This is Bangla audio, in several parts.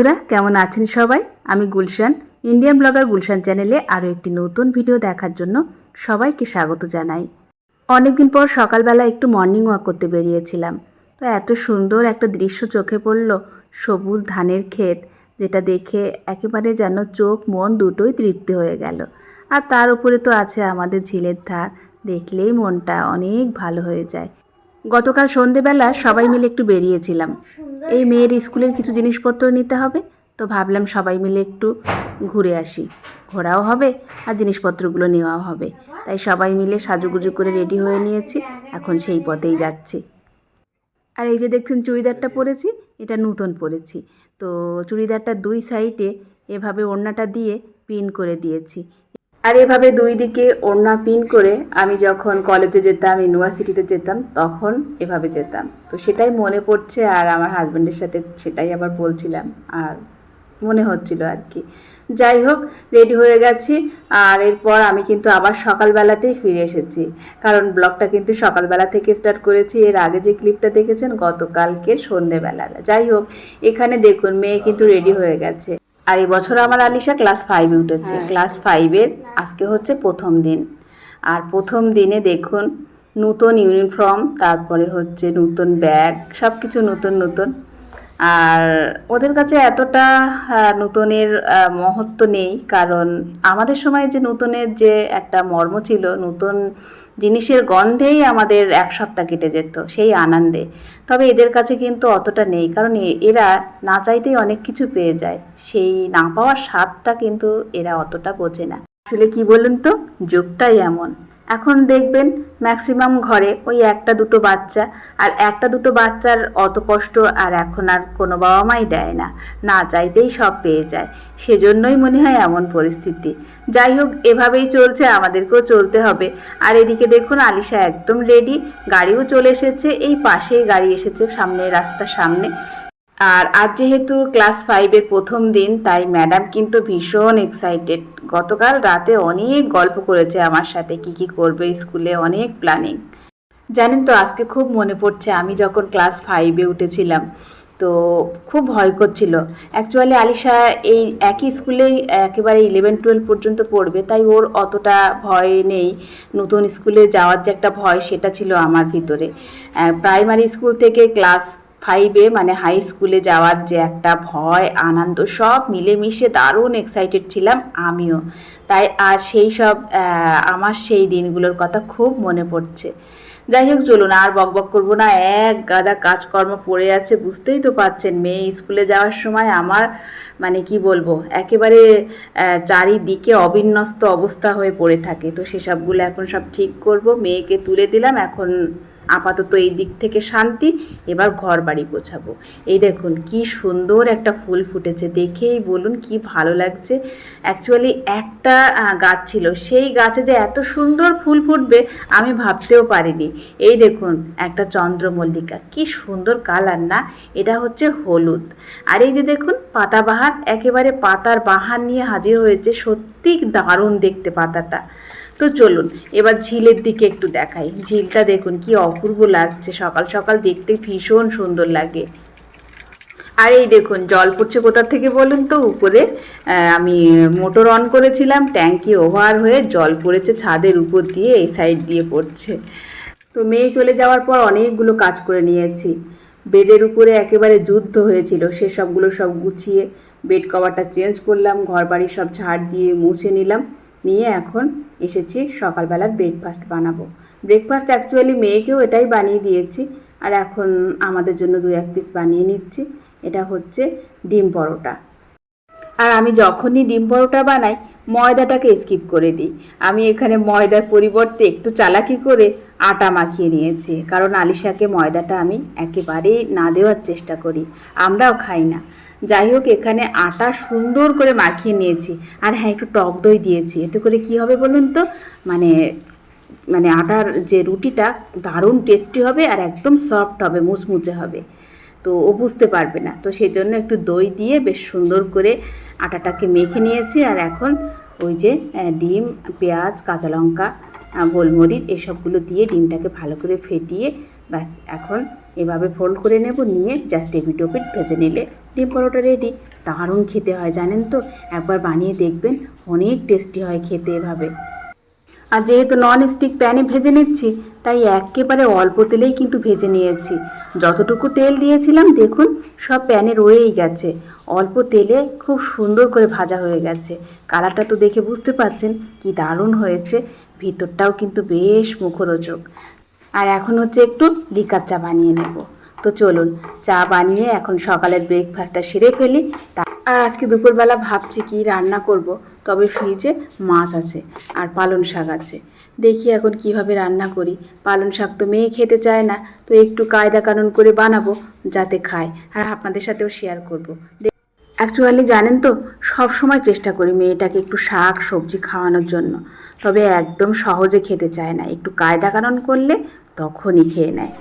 বন্ধুরা, কেমন আছেন সবাই? আমি গুলশান ইন্ডিয়ান ব্লগার গুলশান চ্যানেলে আরও একটি নতুন ভিডিও দেখার জন্য সবাইকে স্বাগত জানাই। অনেকদিন পর সকালবেলা একটু মর্নিং ওয়াক করতে বেরিয়েছিলাম। তো এত সুন্দর একটা দৃশ্য চোখে পড়ল, সবুজ ধানের ক্ষেত, যেটা দেখে একেবারে যেন চোখ, মন দুটোই তৃপ্তি হয়ে গেল। আর তার উপরে তো আছে আমাদের ঝিলের ধার, দেখলেই মনটা অনেক ভালো হয়ে যায়। গতকাল সন্ধেবেলা সবাই মিলে একটু বেরিয়েছিলাম। এই মেয়ের স্কুলের কিছু জিনিসপত্র নিতে হবে। তো ভাবলাম সবাই মিলে একটু ঘুরে আসি। ঘোরাও হবে আর জিনিসপত্রগুলো নেওয়াও হবে। তাই সবাই মিলে সাজুগুজু করে রেডি হয়ে নিয়েছি। এখন সেই পথেই যাচ্ছি। আর এই যে দেখছেন চুড়িদারটা পরেছি, এটা নতুন পরেছি। তো চুড়িদারটা দুই সাইডে এভাবে ওড়নাটা দিয়ে পিন করে দিয়েছি। আর এভাবে দুই দিকে ওড়না পিন করে আমি যখন কলেজে যেতাম, ইউনিভার্সিটিতে যেতাম, তখন এভাবে যেতাম। তো সেটাই মনে পড়ছে আর আমার হাজব্যান্ডের সাথে সেটাই আবার বলছিলাম আর মনে হচ্ছিল আর কি। যাই হোক রেডি হয়ে গেছি আর এরপর আমি কিন্তু আবার সকালবেলাতেই ফিরে এসেছি। কারণ ব্লগটা কিন্তু সকালবেলা থেকে স্টার্ট করেছি। এর আগে যে ক্লিপটা দেখেছেন, গতকালকের সন্ধেবেলার। যাই হোক, এখানে দেখুন, মেয়ে কিন্তু রেডি হয়ে গেছে। আর এই বছর আমার আলিশা ক্লাস ফাইভে উঠেছে। ক্লাস ফাইভের আজকে হচ্ছে প্রথম দিন। আর প্রথম দিনে দেখুন নতুন ইউনিফর্ম তারপরে হচ্ছে নতুন ব্যাগ সব কিছু নতুন নতুন। আর ওদের কাছে এতটা নতুনের মহত্ব নেই। কারণ আমাদের সময় যে নতুনের যে একটা মর্ম ছিল নতুন জিনিসের গন্ধেই আমাদের এক সপ্তাহ কেটে যেত, সেই আনন্দে। তবে এদের কাছে কিন্তু অতটা নেই, কারণ এরা না চাইতেই অনেক কিছু পেয়ে যায়। সেই না পাওয়ার স্বাদটা কিন্তু এরা অতটা বোঝে না। আসলে কি বলুন তো? যোগটাই এমন। এখন দেখবেন ম্যাক্সিমাম ঘরে ওই একটা দুটো বাচ্চা, আর একটা দুটো বাচ্চার অত কষ্ট আর এখন আর কোনো বাবা মাই দেয় না না চাইতেই সব পেয়ে যায়। সেজন্যই মনে হয় এমন পরিস্থিতি। যাই হোক, এভাবেই চলছে, আমাদেরকেও চলতে হবে। আর এদিকে দেখুন, আলিশা একদম রেডি গাড়িও চলে এসেছে, এই পাশেই গাড়ি এসেছে সামনে রাস্তার সামনে। আর আজ যেহেতু ক্লাস ফাইভের প্রথম দিন, তাই ম্যাডাম কিন্তু ভীষণ এক্সাইটেড গতকাল রাতে অনেক গল্প করেছে আমার সাথে, কি কি করবে স্কুলে, অনেক প্ল্যানিং জানেন তো, আজকে খুব মনে পড়ছে, আমি যখন ক্লাস ফাইভে উঠেছিলাম, তো খুব ভয় করছিল। অ্যাকচুয়ালি আলিশা এই একই স্কুলেই একেবারে ইলেভেন টুয়েলভ পর্যন্ত পড়বে, তাই ওর অতটা ভয় নেই। নতুন স্কুলে যাওয়ার যে একটা ভয়, সেটা ছিল আমার ভিতরে। প্রাইমারি স্কুল থেকে ক্লাস ফাইভে মানে হাই স্কুলে যাওয়ার যে একটা ভয়, আনন্দ, সব মিলেমিশে দারুণ এক্সাইটেড ছিলাম আমিও। তাই আজ সেই সব আমার সেই দিনগুলোর কথা খুব মনে পড়ছে। যাই হোক, চলুন, আর বক বক করব না। এক গাদা কাজকর্ম পড়ে আছে, বুঝতেই তো পাচ্ছেন মেয়ে স্কুলে যাওয়ার সময় আমার মানে কি বলব, একেবারে চারিদিকে অবিন্যস্ত অবস্থা হয়ে পড়ে থাকে। তো সেসবগুলো এখন সব ঠিক করব, মেয়েকে তুলে দিলাম, এখন আপাতত এই দিক থেকে শান্তি, এবার ঘর বাড়ি গোছাবো। এই দেখুন, কি সুন্দর একটা ফুল ফুটেছে, দেখেই বলুন কি ভালো লাগছে। অ্যাকচুয়ালি একটা গাছ ছিল, সেই গাছে যে এত সুন্দর ফুল ফুটবে, আমি ভাবতেও পারিনি। এই দেখুন, একটা চন্দ্রমল্লিকা, কি সুন্দর কালার না? এটা হচ্ছে হলুদ। আর এই যে দেখুন, পাতাবাহার, একেবারে পাতার বাহার নিয়ে হাজির হয়েছে সত্যি দারুণ দেখতে পাতাটা। তো চলুন, এবার ঝিলের দিকে একটু দেখাই। ঝিলটা দেখুন, কি অপূর্ব লাগছে। সকাল সকাল দেখতে ভীষণ সুন্দর লাগে। আর এই দেখুন, জল পড়ছে কোথা থেকে বলুন তো? উপরে আমি মোটর অন করেছিলাম, ট্যাঙ্কি ওভার হয়ে জল পড়েছে ছাদের উপর দিয়ে, এই সাইড দিয়ে পড়ছে। তো মেয়ে চলে যাওয়ার পর অনেকগুলো কাজ করে নিয়েছি। বেডের উপরে একেবারে যুদ্ধ হয়েছিল সেসবগুলো সব গুছিয়ে, বেড কভারটা চেঞ্জ করলাম ঘর বাড়ি সব ঝাড় দিয়ে মুছে নিলাম। নিয়ে এখন এসেছি সকালবেলার ব্রেকফাস্ট বানাবো। ব্রেকফাস্ট অ্যাকচুয়ালি মেয়েকেও এটাই বানিয়ে দিয়েছি। আর এখন আমাদের জন্য দু এক পিস বানিয়ে নিচ্ছি। এটা হচ্ছে ডিম পরোটা। আর আমি যখনই ডিম পরোটা বানাই ময়দাটাকে স্কিপ করে দিই। আমি এখানে ময়দার পরিবর্তে একটু চালাকি করে আটা মাখিয়ে নিয়েছি। কারণ আলিশাকে ময়দাটা আমি একেবারেই না দেওয়ার চেষ্টা করি। আমরাও খাই না। যাই হোক, এখানে আটা সুন্দর করে মাখিয়ে নিয়েছি। আর হ্যাঁ একটু টক দই দিয়েছি। এতে করে কি হবে বলুন তো? মানে মানে আটার যে রুটিটা দারুণ টেস্টি হবে আর একদম সফট হবে, মুচমুচে হবে। তো ও বুঝতে পারবে না। তো সেই জন্য একটু দই দিয়ে বেশ সুন্দর করে আটাটাকে মেখে নিয়েছি। আর এখন ওই যে ডিম, পেঁয়াজ, কাঁচা লঙ্কা গোলমরিচ এসবগুলো দিয়ে ডিমটাকে ভালো করে ফেটিয়ে ব্যাস এখন এভাবে ফোল্ড করে নেব। নিয়ে জাস্ট এপিটোপিট ভেজে নিলে ডিম পরোটা রেডি দারুণ খেতে হয় জানেন তো? একবার বানিয়ে দেখবেন, অনেক টেস্টি হয় খেতে এভাবে। আর যেহেতু নন স্টিক প্যানে ভেজে নিচ্ছি, তাই একেবারে অল্প তেলেই কিন্তু ভেজে নিয়েছি। যতটুকু তেল দিয়েছিলাম, দেখুন, সব প্যানে রয়েই গেছে। অল্প তেলে খুব সুন্দর করে ভাজা হয়ে গেছে। কালারটা তো দেখে বুঝতে পারছেন, কি দারুণ হয়েছে। ভিতরটাও কিন্তু বেশ মুখরোচক। আর এখন হচ্ছে একটু লিকার চা বানিয়ে নেব। তো চলুন, চা বানিয়ে এখন সকালের ব্রেকফাস্টটা সেরে ফেলি। আর আজকে দুপুরবেলা ভাবছি কি রান্না করব, তবে ফ্রিজে মাছ আছে আর পালং শাক আছে। দেখি এখন কীভাবে রান্না করি। পালং শাক তো মেয়ে খেতে চায় না, তো একটু কায়দা কানুন করে বানাবো, যাতে খায়। আর আপনাদের সাথেও শেয়ার করব। অ্যাকচুয়ালি জানেন তো সব সময় চেষ্টা করি মেয়েটাকে একটু শাক, সবজি খাওয়ানোর জন্য। তবে একদম সহজে খেতে চায় না। একটু কায়দা কানুন করলে তখনই খেয়ে নেয়।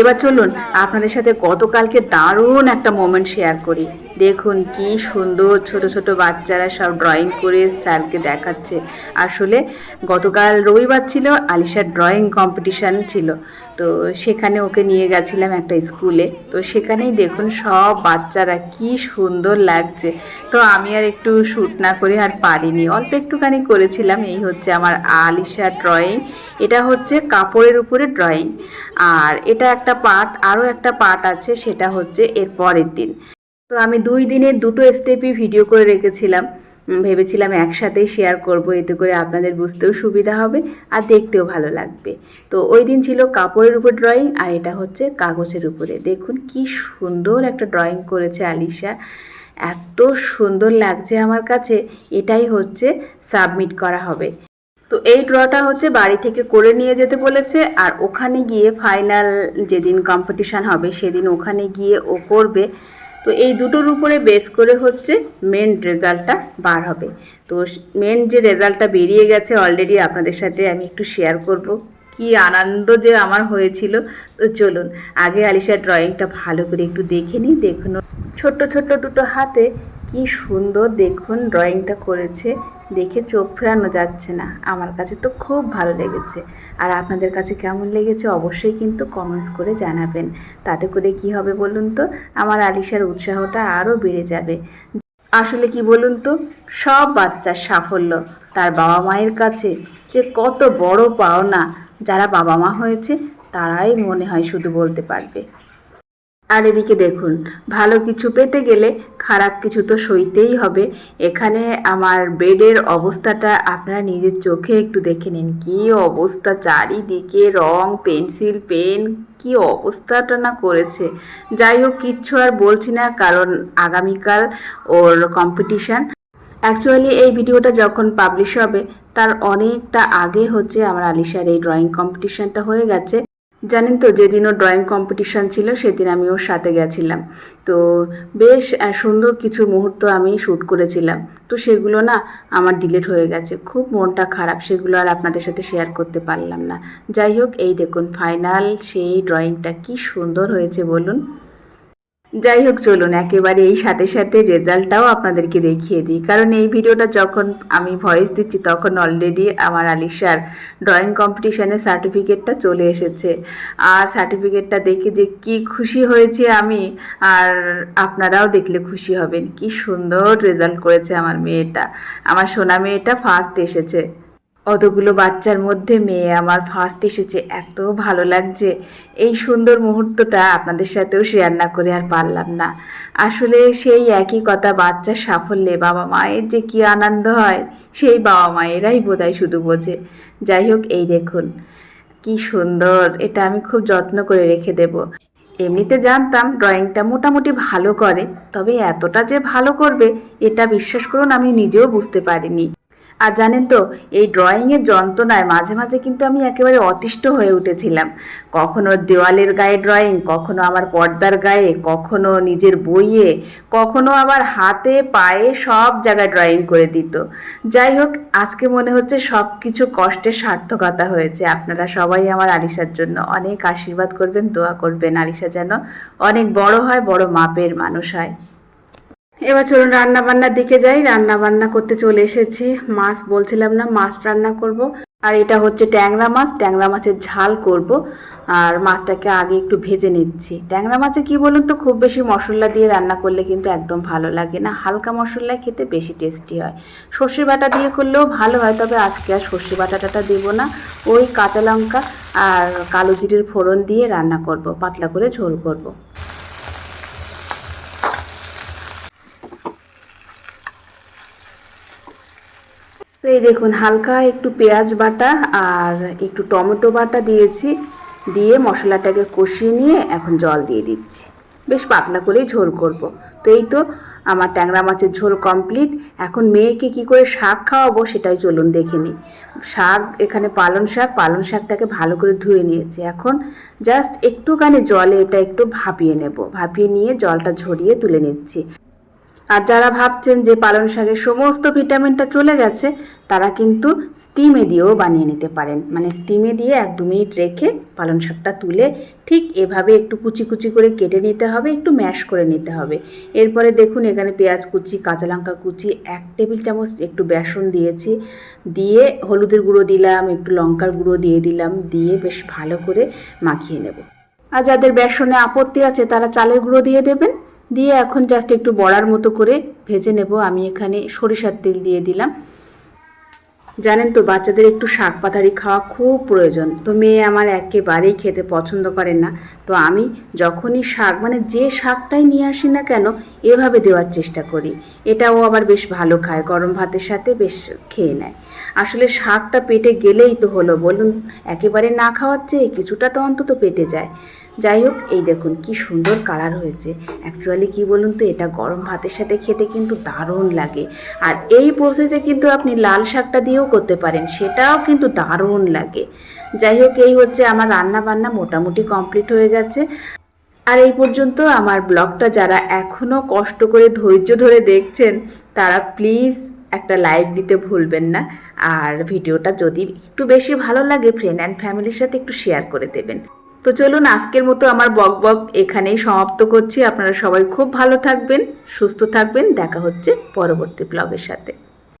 এবার চলুন আপনাদের সাথে গতকালকে দারুণ একটা মোমেন্ট শেয়ার করি। দেখুন কি সুন্দর ছোট ছোট বাচ্চারা সব ড্রয়িং করে স্যারকে দেখাচ্ছে। আসলে গতকাল রবিবার ছিল, আলিশার ড্রয়িং কম্পিটিশান ছিল। তো সেখানে ওকে নিয়ে গেছিলাম একটা স্কুলে তো সেখানেই দেখুন সব বাচ্চারা কি সুন্দর লাগছে। তো আমি আর একটু শ্যুট না করে আর পারিনি। অল্প একটুখানি করেছিলাম, এই হচ্ছে আমার আলিশা ড্রয়িং এটা হচ্ছে কাপড়ের উপরে ড্রয়িং আর এটা একটা পার্ট আরও একটা পার্ট আছে, সেটা হচ্ছে এর পরের দিন। তো আমি দুই দিনের দুটো স্টেপই ভিডিও করে রেখেছিলাম। ভেবেছিলাম একসাথেই শেয়ার করব, এতে করে আপনাদের বুঝতেও সুবিধা হবে আর দেখতেও ভালো লাগবে। তো ওই দিন ছিল কাপড়ের উপর ড্রয়িং আর এটা হচ্ছে কাগজের উপরে। দেখুন কি সুন্দর একটা ড্রয়িং করেছে আলিশা। এত সুন্দর লাগছে আমার কাছে, এটাই হচ্ছে সাবমিট করা হবে। তো এই ড্রটা হচ্ছে বাড়ি থেকে করে নিয়ে যেতে বলেছে আর ওখানে গিয়ে ফাইনাল যেদিন কম্পিটিশান হবে সেদিন ওখানে গিয়ে ও করবে। তো এই দুটোর উপরে বেস করে হচ্ছে মেন রেজাল্টটা বার হবে। তো মেন যে রেজাল্টটা বেরিয়ে গেছে অলরেডি আপনাদের সাথে আমি একটু শেয়ার করব। কি আনন্দ যে আমার হয়েছিল। তো চলুন, আগে আলিশার ড্রয়িংটা ভালো করে একটু দেখে নিই। দেখুন ছোট্ট ছোট্ট দুটো হাতে কি সুন্দর দেখুন ড্রয়িংটা করেছে। দেখে চোখ ফেরানো যাচ্ছে না। আমার কাছে তো খুব ভালো লেগেছে। আর আপনাদের কাছে কেমন লেগেছে অবশ্যই কিন্তু কমেন্টস করে জানাবেন। তাতে করে কি হবে বলুন তো? আমার আলিশার উৎসাহটা আরও বেড়ে যাবে। আসলে কি বলুন তো? সব বাচ্চার সাফল্য। তার বাবা মায়ের কাছে যে কত বড় পাওনা। যারা বাবা মা হয়েছে, তারাই মনে হয় শুধু বলতে পারবে। আর এদিকে দেখুন, ভালো কিছু পেতে গেলে খারাপ কিছু তো সইতেই হবে। এখানে আমার বেডের অবস্থাটা আপনারা নিজের চোখে একটু দেখে নিন। কি অবস্থা, চারিদিকে রং, পেন্সিল, পেন, কি অবস্থাটা না করেছে। যাই হোক, কিচ্ছু আর বলছি না, কারণ আগামীকাল ওর কম্পিটিশান অ্যাকচুয়ালি এই ভিডিওটা যখন পাবলিশ হবে তার অনেকটা আগে হচ্ছে আমার আলিশার এই ড্রয়িং কম্পিটিশানটা হয়ে গেছে। জানেন তো যেদিন ওর ড্রয়িং কম্পিটিশান ছিল, সেদিন আমি ওর সাথে গেছিলাম। তো বেশ সুন্দর কিছু মুহূর্ত আমি শ্যুট করেছিলাম। তো সেগুলো না আমার ডিলিট হয়ে গেছে। খুব মনটা খারাপ, সেগুলো আর আপনাদের সাথে শেয়ার করতে পারলাম না। যাই হোক, এই দেখুন ফাইনাল সেই ড্রয়িংটা কি সুন্দর হয়েছে, বলুন। যাই হোক, চলুন, একেবারে এই সাথে সাথে রেজাল্টটাও আপনাদেরকে দেখিয়ে দিই। কারণ এই ভিডিওটা যখন আমি ভয়েস দিচ্ছি, তখন অলরেডি আমার আলিশার ড্রয়িং কম্পিটিশনের সার্টিফিকেটটা চলে এসেছে। আর সার্টিফিকেটটা দেখে যে কি খুশি হয়েছে আমি, আর আপনারাও দেখলে খুশি হবেন। কি সুন্দর রেজাল্ট করেছে আমার মেয়েটা। আমার সোনা মেয়েটা ফার্স্ট এসেছে। অতগুলো বাচ্চার মধ্যে মেয়ে আমার ফার্স্ট এসেছে, এত ভালো লাগছে। এই সুন্দর মুহূর্তটা আপনাদের সাথেও শেয়ার না করে আর পারলাম না। আসলে সেই একই কথা, বাচ্চার সাফল্যে বাবা মায়ের যে কি আনন্দ হয়, সেই বাবা মায়েরাই বোধহয় শুধু বোঝে। যাই হোক, এই দেখুন, কি সুন্দর, এটা আমি খুব যত্ন করে রেখে দেব। এমনিতে জানতাম ড্রয়িংটা মোটামুটি ভালো করে, তবে এতটা যে ভালো করবে, এটা বিশ্বাস করুন, আমি নিজেও বুঝতে পারিনি। আর জানেন তো, এই ড্রয়িংয়ের যন্ত্রণায় মাঝে মাঝে কিন্তু আমি একেবারে অতিষ্ঠ হয়ে উঠেছিলাম। কখনো দেওয়ালের গায়ে ড্রয়িং কখনো আমার পর্দার গায়ে, কখনো নিজের বইয়ে, কখনো আবার হাতে, পায়ে সব জায়গায় ড্রয়িং করে দিত। যাই হোক, আজকে মনে হচ্ছে সব কিছু কষ্টের সার্থকতা হয়েছে। আপনারা সবাই আমার আলিশার জন্য অনেক আশীর্বাদ করবেন, দোয়া করবেন। আলিশা যেন অনেক বড় হয়, বড় মাপের মানুষ হয়। এবার চলুন রান্না বান্নার দিকে যাই। রান্না বান্না করতে চলে এসেছি। মাছ বলছিলাম না, মাছ রান্না করব। আর এটা হচ্ছে ট্যাংরা মাছ। ট্যাংরা মাছের ঝাল করব। আর মাছটাকে আগে একটু ভেজে নিচ্ছি। ট্যাংরা মাছে কি বলুন তো, খুব বেশি মশলা দিয়ে রান্না করলে কিন্তু একদম ভালো লাগে না। হালকা মশলায় খেতে বেশি টেস্টি হয়। সর্ষে বাটা দিয়ে করলেও ভালো হয়, তবে আজকে আর সর্ষে বাটাটা দেবো না। ওই কাঁচা লঙ্কা আর কালো জিরের ফোড়ন দিয়ে রান্না করব। পাতলা করে ঝোল করব। তো এই দেখুন, হালকা একটু পেঁয়াজ বাটা আর একটু টমেটো বাটা দিয়েছি। দিয়ে মশলাটাকে কষিয়ে নিয়ে এখন জল দিয়ে দিচ্ছি। বেশ পাতলা করেই ঝোল করব। তো এই তো আমার ট্যাংরা মাছের ঝোল কমপ্লিট। এখন মেয়েকে কি করে শাক খাওয়াবো সেটাই চলুন দেখে নিই। শাক, এখানে পালং শাক, পালং শাকটাকে ভালো করে ধুয়ে নিয়েছি। এখন জাস্ট একটুখানি জলে এটা একটু ভাপিয়ে নেব। ভাপিয়ে নিয়ে জলটা ঝরিয়ে তুলে নিচ্ছি। আর যারা ভাবছেন যে পালং শাকের সমস্ত ভিটামিনটা চলে গেছে, তারা কিন্তু স্টিমে দিয়েও বানিয়ে নিতে পারেন। মানে স্টিমে দিয়ে এক দু মিনিট রেখে পালং শাকটা তুলে ঠিক এভাবে একটু কুচি কুচি করে কেটে নিতে হবে, একটু ম্যাশ করে নিতে হবে। এরপরে দেখুন এখানে পেঁয়াজ কুচি, কাঁচা লঙ্কা কুচি, এক টেবিল চামচ একটু বেসন দিয়েছি। দিয়ে হলুদের গুঁড়ো দিলাম, একটু লঙ্কার গুঁড়ো দিয়ে দিলাম, দিয়ে বেশ ভালো করে মাখিয়ে নেব। আর যাদের বেসনে আপত্তি আছে তারা চালের গুঁড়ো দিয়ে দেবেন। দিয়ে এখন জাস্ট একটু বড়ার মতো করে ভেজে নেব। আমি এখানে সরিষার তেল দিয়ে দিলাম। জানেন তো, বাচ্চাদের একটু শাক পাতারি খাওয়া খুব প্রয়োজন। তো মেয়ে আমার একেবারেই খেতে পছন্দ করে না। তো আমি যখনই শাক মানে যে শাকটাই নিয়ে আসি না কেন, এভাবে দেওয়ার চেষ্টা করি। এটাও আবার বেশ ভালো খায়, গরম ভাতের সাথে বেশ খেয়ে নেয়। আসলে শাকটা পেটে গেলেই তো হলো, বলুন। একেবারে না খাওয়ার চেয়ে কিছুটা তো অন্তত পেটে যায়। যাই হোক, এই দেখুন কি সুন্দর কালার হয়েছে। অ্যাকচুয়ালি কি বলুন তো, এটা গরম ভাতের সাথে খেতে কিন্তু দারুণ লাগে। আর এই প্রসেসে কিন্তু আপনি লাল শাকটা দিয়েও করতে পারেন, সেটাও কিন্তু দারুণ লাগে। যাই হোক, এই হচ্ছে আমার রান্না বান্না মোটামুটি কমপ্লিট হয়ে গেছে। আর এই পর্যন্ত আমার ব্লগটা যারা এখনও কষ্ট করে ধৈর্য ধরে দেখছেন, তারা প্লিজ একটা লাইক দিতে ভুলবেন না। আর ভিডিওটা যদি একটু বেশি ভালো লাগে ফ্রেন্ড অ্যান্ড ফ্যামিলির সাথে একটু শেয়ার করে দেবেন। তো চলুন আজকের মতো আমার বক বক এখানেই সমাপ্ত করছি। আপনারা সবাই খুব ভালো থাকবেন, সুস্থ থাকবেন। দেখা হচ্ছে পরবর্তী ব্লগের সাথে।